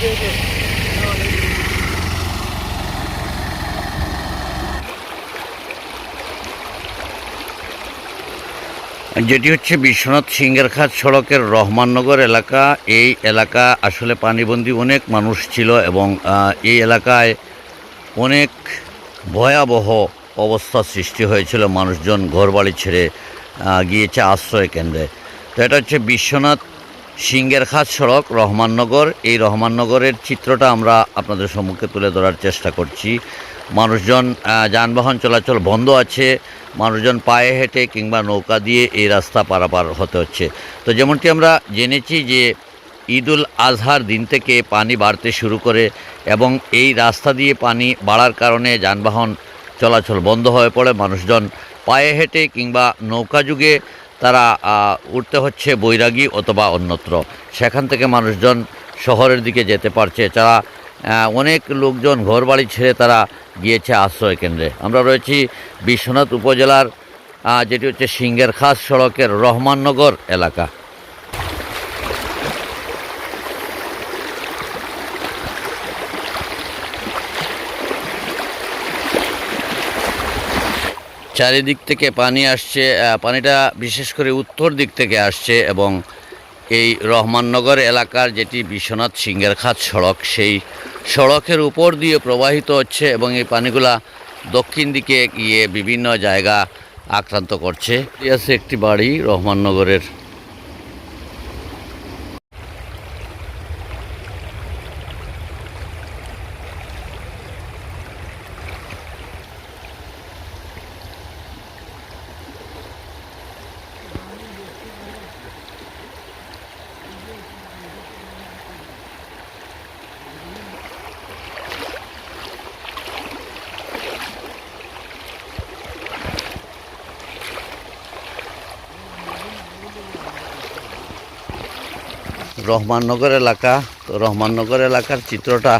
যেটি হচ্ছে বিশ্বনাথ সিংহের খাত সড়কের রহমাননগর এলাকা। এই এলাকা আসলে পানিবন্দী অনেক মানুষ ছিল এবং এই এলাকায় অনেক ভয়াবহ অবস্থা সৃষ্টি হয়েছিল। মানুষজন ঘরবাড়ি ছেড়ে গিয়েছে আশ্রয় কেন্দ্রে। তো এটা হচ্ছে বিশ্বনাথ সিংহের খাত সড়ক, রহমাননগর। এই রহমাননগরের চিত্রটা আমরা আপনাদের সম্মুখে তুলে ধরার চেষ্টা করছি। মানুষজন যানবাহন চলাচল বন্ধ আছে। মানুষজন পায়ে হেঁটে কিংবা নৌকা দিয়ে এই রাস্তা পারাপার হতে হচ্ছে। তো যেমনটি আমরা জেনেছি যে ঈদুল আজহার দিন থেকে পানি বাড়তে শুরু করে এবং এই রাস্তা দিয়ে পানি বাড়ার কারণে যানবাহন চলাচল বন্ধ হয়ে পড়ে। মানুষজন পায়ে হেঁটে কিংবা নৌকা যুগে তারা উঠতে হচ্ছে বৈরাগী অথবা অন্যত্র। সেখান থেকে মানুষজন শহরের দিকে যেতে পারছে। তারা অনেক লোকজন ঘরবাড়ি ছেড়ে তারা গিয়েছে আশ্রয় কেন্দ্রে। আমরা রয়েছি বিশ্বনাথ উপজেলার যেটি হচ্ছে সিংহের খাস সড়কের রহমাননগর এলাকা। চারিদিক থেকে পানি আসছে পানিটা বিশেষ করে উত্তর দিক থেকে আসছে এবং এই রহমাননগর এলাকার যেটি বিশ্বনাথ সিংহের খাত সড়ক, সেই সড়কের উপর দিয়ে প্রবাহিত হচ্ছে এবং এই পানিগুলা দক্ষিণ দিকে গিয়ে বিভিন্ন জায়গা আক্রান্ত করছে। আছে একটি বাড়ি রহমাননগরের। রহমাননগর এলাকা, তো রহমাননগর এলাকার চিত্রটা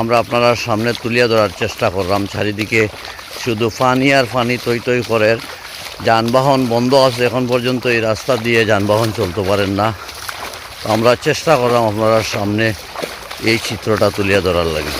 আমরা আপনারা সামনে তুলিয়া ধরার চেষ্টা করলাম। চারিদিকে শুধু ফানি আর ফানি তৈ তৈ করে যানবাহন বন্ধ আছে, এখন পর্যন্ত এই রাস্তা দিয়ে যানবাহন চলতে পারেন না। আমরা চেষ্টা করলাম আপনারা সামনে এই চিত্রটা তুলিয়া ধরার লাগে।